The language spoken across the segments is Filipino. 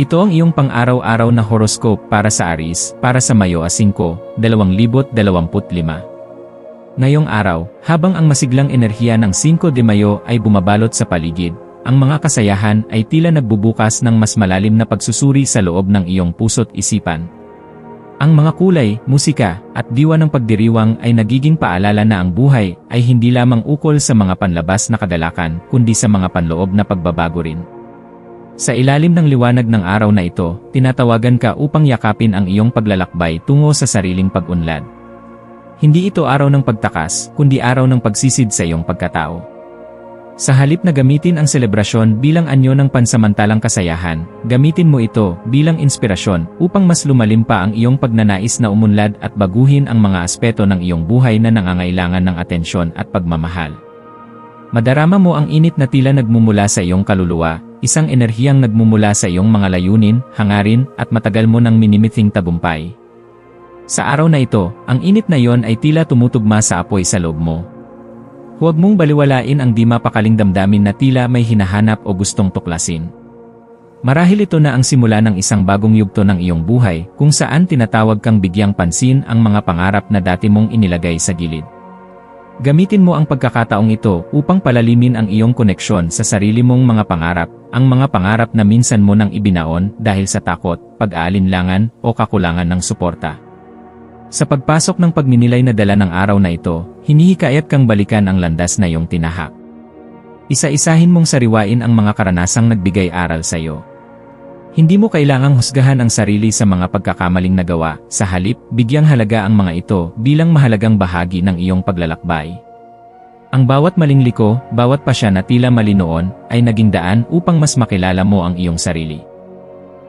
Ito ang iyong pang-araw-araw na horoscope para sa Aris, para sa Mayo a 5, 2025. Ngayong araw, habang ang masiglang enerhiya ng 5 de Mayo ay bumabalot sa paligid, ang mga kasayahan ay tila nagbubukas ng mas malalim na pagsusuri sa loob ng iyong puso't isipan. Ang mga kulay, musika, at diwa ng pagdiriwang ay nagiging paalala na ang buhay ay hindi lamang ukol sa mga panlabas na kadalakan, kundi sa mga panloob na pagbabago rin. Sa ilalim ng liwanag ng araw na ito, tinatawagan ka upang yakapin ang iyong paglalakbay tungo sa sariling pag-unlad. Hindi ito araw ng pagtakas, kundi araw ng pagsisid sa iyong pagkatao. Sa halip na gamitin ang selebrasyon bilang anyo ng pansamantalang kasayahan, gamitin mo ito bilang inspirasyon upang mas lumalim pa ang iyong pagnanais na umunlad at baguhin ang mga aspeto ng iyong buhay na nangangailangan ng atensyon at pagmamahal. Madarama mo ang init na tila nagmumula sa iyong kaluluwa, Isang enerhiyang nagmumula sa iyong mga layunin, hangarin, at matagal mo nang minimithing tagumpay. Sa araw na ito, ang init na yon ay tila tumutugma sa apoy sa loob mo. Huwag mong baliwalain ang di mapakaling damdamin na tila may hinahanap o gustong tuklasin. Marahil ito na ang simula ng isang bagong yugto ng iyong buhay kung saan tinatawag kang bigyang pansin ang mga pangarap na dati mong inilagay sa gilid. Gamitin mo ang pagkakataong ito upang palalimin ang iyong koneksyon sa sarili mong mga pangarap, ang mga pangarap na minsan mo nang ibinaon dahil sa takot, pag-aalinlangan, o kakulangan ng suporta. Sa pagpasok ng pagninilay na dala ng araw na ito, hinihikayat kang balikan ang landas na iyong tinahak. Isa-isahin mong sariwain ang mga karanasang nagbigay aral sa iyo. Hindi mo kailangang husgahan ang sarili sa mga pagkakamaling nagawa, sa halip, bigyang halaga ang mga ito bilang mahalagang bahagi ng iyong paglalakbay. Ang bawat maling liko, bawat pasya na tila mali noon, ay naging daan upang mas makilala mo ang iyong sarili.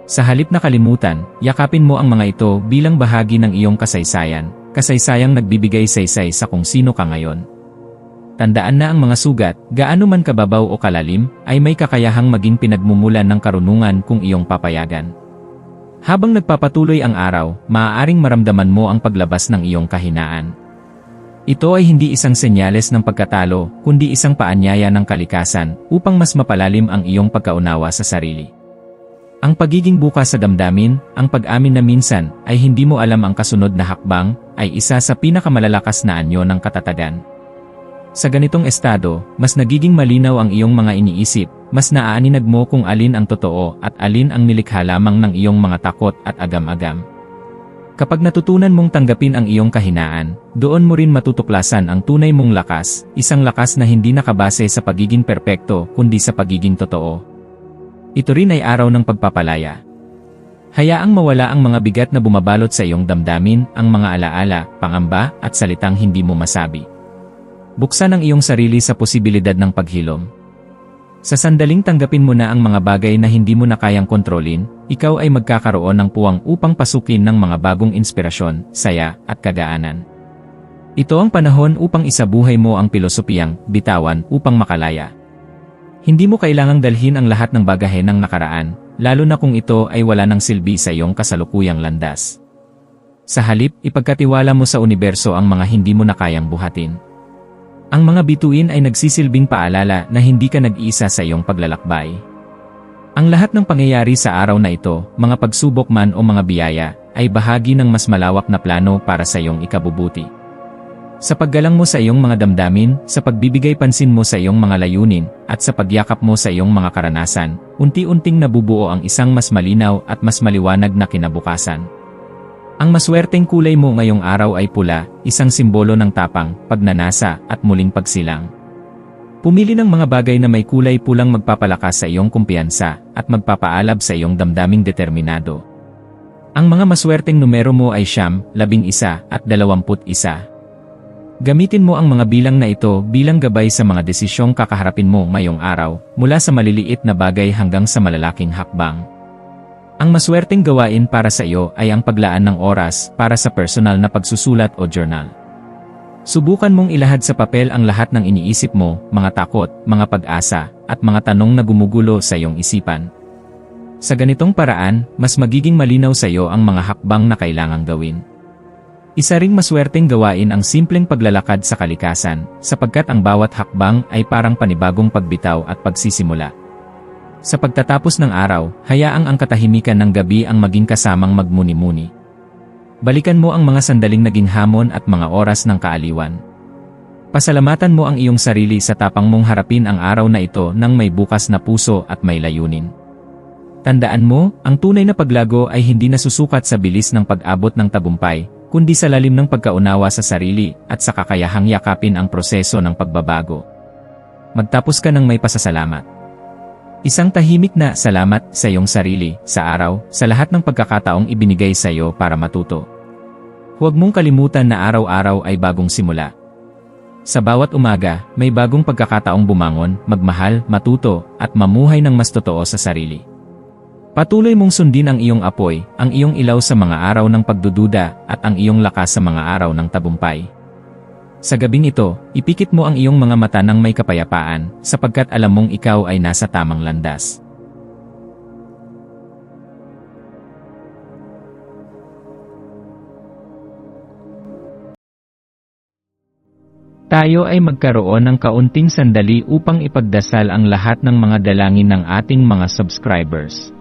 Sa halip na kalimutan, yakapin mo ang mga ito bilang bahagi ng iyong kasaysayan, kasaysayang nagbibigay saysay sa kung sino ka ngayon. Tandaan na ang mga sugat, gaano man kababaw o kalalim, ay may kakayahang maging pinagmumulan ng karunungan kung iyong papayagan. Habang nagpapatuloy ang araw, maaaring maramdaman mo ang paglabas ng iyong kahinaan. Ito ay hindi isang senyales ng pagkatalo, kundi isang paanyaya ng kalikasan upang mas mapalalim ang iyong pagkaunawa sa sarili. Ang pagiging bukas sa damdamin, ang pag-amin na minsan ay hindi mo alam ang kasunod na hakbang, ay isa sa pinakamalalakas na anyo ng katatagan. Sa ganitong estado, mas nagiging malinaw ang iyong mga iniisip, mas naaaninag mo kung alin ang totoo at alin ang nilikha lamang ng iyong mga takot at agam-agam. Kapag natutunan mong tanggapin ang iyong kahinaan, doon mo rin matutuklasan ang tunay mong lakas, isang lakas na hindi nakabase sa pagiging perpekto kundi sa pagiging totoo. Ito rin ay araw ng pagpapalaya. Hayaang mawala ang mga bigat na bumabalot sa iyong damdamin, ang mga alaala, pangamba, at salitang hindi mo masabi. Buksan ang iyong sarili sa posibilidad ng paghilom. Sa sandaling tanggapin mo na ang mga bagay na hindi mo na kayang kontrolin, ikaw ay magkakaroon ng puwang upang pasukin ng mga bagong inspirasyon, saya, at kagaanan. Ito ang panahon upang isabuhay mo ang pilosopiyang, bitawan, upang makalaya. Hindi mo kailangang dalhin ang lahat ng bagahe ng nakaraan, lalo na kung ito ay wala ng silbi sa iyong kasalukuyang landas. Sa halip, ipagkatiwala mo sa universo ang mga hindi mo na kayang buhatin. Ang mga bituin ay nagsisilbing paalala na hindi ka nag-iisa sa iyong paglalakbay. Ang lahat ng pangyayari sa araw na ito, mga pagsubok man o mga biyaya, ay bahagi ng mas malawak na plano para sa iyong ikabubuti. Sa paggalang mo sa iyong mga damdamin, sa pagbibigay pansin mo sa iyong mga layunin, at sa pagyakap mo sa iyong mga karanasan, unti-unting nabubuo ang isang mas malinaw at mas maliwanag na kinabukasan. Ang maswerteng kulay mo ngayong araw ay pula, isang simbolo ng tapang, pagnanasa, at muling pagsilang. Pumili ng mga bagay na may kulay pulang magpapalakas sa iyong kumpiyansa at magpapaalab sa iyong damdaming determinado. Ang mga maswerteng numero mo ay siyam, labing isa, at dalawamput isa. Gamitin mo ang mga bilang na ito bilang gabay sa mga desisyong kakaharapin mo ngayong araw, mula sa maliliit na bagay hanggang sa malalaking hakbang. Ang maswerteng gawain para sa iyo ay ang paglaan ng oras para sa personal na pagsusulat o journal. Subukan mong ilahad sa papel ang lahat ng iniisip mo, mga takot, mga pag-asa, at mga tanong na gumugulo sa iyong isipan. Sa ganitong paraan, mas magiging malinaw sa iyo ang mga hakbang na kailangang gawin. Isa ring maswerteng gawain ang simpleng paglalakad sa kalikasan, sapagkat ang bawat hakbang ay parang panibagong pagbitaw at pagsisimula. Sa pagtatapos ng araw, hayaang ang katahimikan ng gabi ang maging kasamang magmuni-muni. Balikan mo ang mga sandaling naging hamon at mga oras ng kaaliwan. Pasalamatan mo ang iyong sarili sa tapang mong harapin ang araw na ito ng may bukas na puso at may layunin. Tandaan mo, ang tunay na paglago ay hindi nasusukat sa bilis ng pag-abot ng tagumpay, kundi sa lalim ng pagkaunawa sa sarili at sa kakayahang yakapin ang proseso ng pagbabago. Magtapos ka ng may pasasalamat. Isang tahimik na salamat sa iyong sarili, sa araw, sa lahat ng pagkakataong ibinigay sa iyo para matuto. Huwag mong kalimutan na araw-araw ay bagong simula. Sa bawat umaga, may bagong pagkakataong bumangon, magmahal, matuto, at mamuhay ng mas totoo sa sarili. Patuloy mong sundin ang iyong apoy, ang iyong ilaw sa mga araw ng pagdududa, at ang iyong lakas sa mga araw ng tabumpay. Sa gabing ito, ipikit mo ang iyong mga mata ng may kapayapaan, sapagkat alam mong ikaw ay nasa tamang landas. Tayo ay magkaroon ng kaunting sandali upang ipagdasal ang lahat ng mga dalangin ng ating mga subscribers,